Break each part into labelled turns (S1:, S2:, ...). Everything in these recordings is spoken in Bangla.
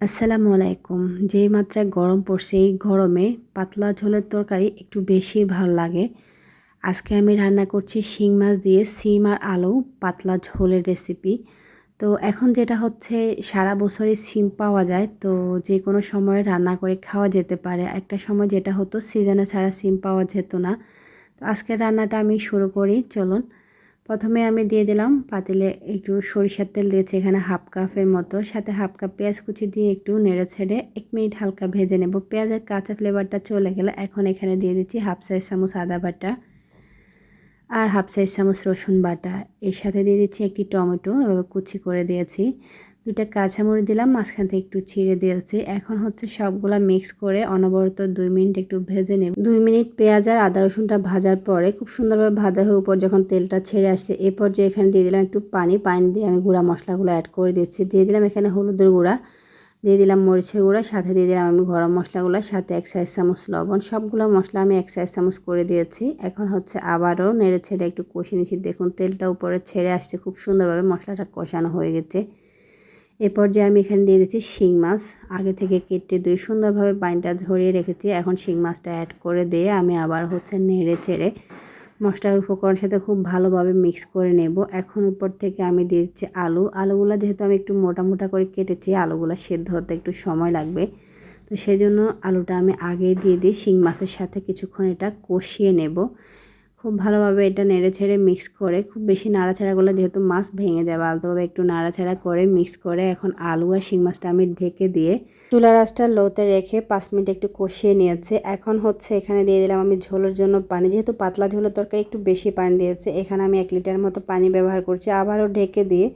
S1: আসসালামু আলাইকুম। যেই মাত্রায় গরম পড়ছে, এই গরমে পাতলা ঝোলের তরকারি একটু বেশি ভালো লাগে। আজকে আমি রান্না করছি শিং মাছ দিয়ে সিম আর আলু পাতলা ঝোলের রেসিপি। তো এখন যেটা হচ্ছে, সারা বছরই সিম পাওয়া যায়, তো যে কোনো সময় রান্না করে খাওয়া যেতে পারে। একটা সময় যেটা হতো, সিজনে ছাড়া সিম পাওয়া যেত না। তো আজকের রান্নাটা আমি শুরু করি, চলুন। প্রথমে আমি দিয়ে দিলাম পাতিলে একটু সরিষার তেল দিয়েছি, এখানে হাফ কাপের মতো। সাথে হাফ কাপ পেঁয়াজ কুচি দিয়ে একটু নেড়ে ছেড়ে এক মিনিট হালকা ভেজে নেব। পেঁয়াজের কাঁচা ফ্লেভারটা চলে গেলে এখন এখানে দিয়ে দিচ্ছি হাফ সাইজ চামচ আদা বাটা আর হাফ সাইজ চামচ রসুন বাটা। এর সাথে দিয়ে দিচ্ছি একটি টমেটো, এভাবে কুচি করে দিয়েছি। দুইটা কাঁচামরিচ দিলাম, মাঝখান থেকে একটু ছিঁড়ে দিয়েছি। এখন হচ্ছে সবগুলা মিক্স করে অনবরত দুই মিনিট একটু ভেজে নেব। দুই মিনিট পেঁয়াজ আর আদা রসুনটা ভাজার পরে খুব সুন্দরভাবে ভাজা হয়ে উপর যখন তেলটা ছেড়ে আসছে এরপর যে এখানে দিয়ে দিলাম একটু পানি। পানি দিয়ে আমি গুঁড়া মশলাগুলো অ্যাড করে দিচ্ছি। দিয়ে দিলাম এখানে হলুদের গুঁড়া, দিয়ে দিলাম মরিচের গুঁড়া, সাথে দিয়ে দিলাম আমি গরম মশলাগুলো, সাথে এক সাইজ চামচ লবণ। সবগুলো মশলা আমি এক সাইজ চামচ করে দিয়েছি। এখন হচ্ছে আবারও নেড়ে ছেড়ে একটু কষে নিচ্ছি। দেখুন তেলটা উপরে ছেড়ে আসছে, খুব সুন্দরভাবে মশলাটা কষানো হয়ে গেছে। এরপর যে আমি এখানে দিয়ে দিচ্ছি শিং মাছ। আগে থেকে কেটে দুই সুন্দরভাবে পানিটা ঝরিয়ে রেখেছি। এখন শিং মাছটা অ্যাড করে দিয়ে আমি আবার হচ্ছে নেড়ে চেড়ে মশলার উপকরণের সাথে খুব ভালোভাবে মিক্স করে নেব। এখন উপর থেকে আমি দিয়ে দিচ্ছি আলু। আলুগুলো যেহেতু আমি একটু মোটা মোটা করে কেটেছি, আলুগুলো সেদ্ধ হতে একটু সময় লাগবে। তো সেই জন্য আলুটা আমি আগেই দিয়ে দিই শিং মাছের সাথে কিছুক্ষণ এটা কষিয়ে নেব। খুব ভালোভাবে এটা নেড়ে ছেড়ে মিক্স করে, খুব বেশি নাড়াচাড়া করলে যেহেতু মাছ ভেঙে যাবে আলতোভাবে একটু নাড়াচাড়া করে মিক্স করে এখন আলু আর শিং মাছটা আমি ঢেকে দিয়ে চুলা রাসটা লোতে রেখে পাঁচ মিনিট একটু কষিয়ে নিয়েছে। এখন হচ্ছে এখানে দিয়ে দিলাম আমি ঝোলের জন্য পানি, যেহেতু পাতলা ঝোলের তরকারি একটু বেশি পানি দিয়েছে, এখানে আমি এক লিটার মতো পানি ব্যবহার করছি। আবারও ঢেকে দিয়ে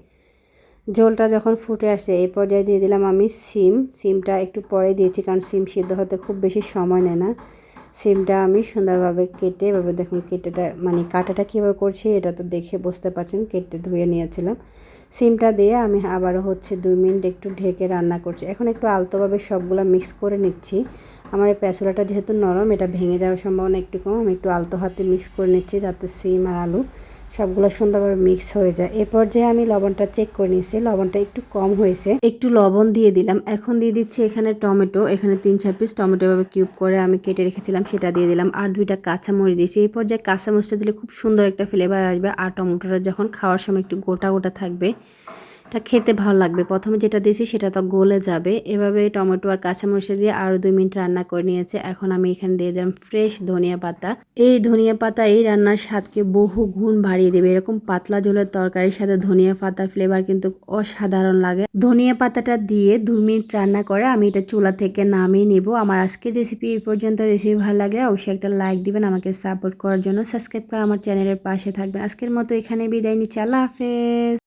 S1: ঝোলটা যখন ফুটে আসে এই পর্যায়ে দিয়ে দিলাম আমি সিম সিমটা একটু পরে দিয়েছি কারণ সিম সিদ্ধ হতে খুব বেশি সময় নেয় না। সিমটা আমি সুন্দরভাবে কেটে এভাবে দেখুন কেটেটা মানে কাটাটা কীভাবে করছি এটা তো দেখে বুঝতে পারছেন, কেটে ধুয়ে নিয়েছিলাম। সিমটা দিয়ে আমি আবারও হচ্ছে দুই মিনিট একটু ঢেকে রান্না করছি। এখন একটু আলতোভাবে সবগুলো মিক্স করে নিচ্ছি। আমার এই প্যাচুলাটা যেহেতু নরম, এটা ভেঙে যাওয়ার সম্ভাবনা একটু কম, আমি একটু আলতো হাতে মিক্স করে নিচ্ছি যাতে সিম আর আলু সবগুলো সুন্দরভাবে মিক্স হয়ে যায়। এ পর্যায়ে আমি লবণটা চেক করে নিয়েছি, লবণটা একটু কম হয়েছে। একটু লবণ দিয়ে দিলাম। এখন দিয়ে দিচ্ছি এখানে টমেটো। এখানে তিন চার পিস টমেটো এভাবে কিউব করে আমি কেটে রেখেছিলাম, সেটা দিয়ে দিলাম। আর দুইটা কাঁচামরিচ দিয়েছি। এই পর্যায়ে কাঁচামরিচটা দিলে খুব সুন্দর একটা ফ্লেভার আসবে। আর টমেটোটা যখন খাওয়ার সময় একটু গোটা গোটা থাকবে এটা খেতে ভালো লাগবে। প্রথমে যেটা দিয়েছি সেটা তো গলে যাবে। এভাবে টমেটো আর কাঁচামরিচ দিয়ে আরও দুই মিনিট রান্না করে নিয়েছে। এখন আমি এখানে দিয়ে দিলাম ফ্রেশ ধনিয়া পাতা। এই ধনিয়া পাতা, এই রান্নার স্বাদকে বহু গুণ বাড়িয়ে দেবে। এরকম পাতলা ঝোলের তরকারির সাথে ধনিয়া পাতার ফ্লেভার কিন্তু অসাধারণ লাগে। ধনিয়া পাতাটা দিয়ে দুই মিনিট রান্না করে আমি এটা চুলা থেকে নামিয়ে নিব। আমার আজকের রেসিপি এই পর্যন্ত। রেসিপি ভালো লাগলে অবশ্যই একটা লাইক দিবেন, আমাকে সাপোর্ট করার জন্য। সাবস্ক্রাইব করে আমার চ্যানেলের পাশে থাকবেন। আজকের মতো এখানে বিদায় নিচ্ছি। আল্লাহ হাফেজ।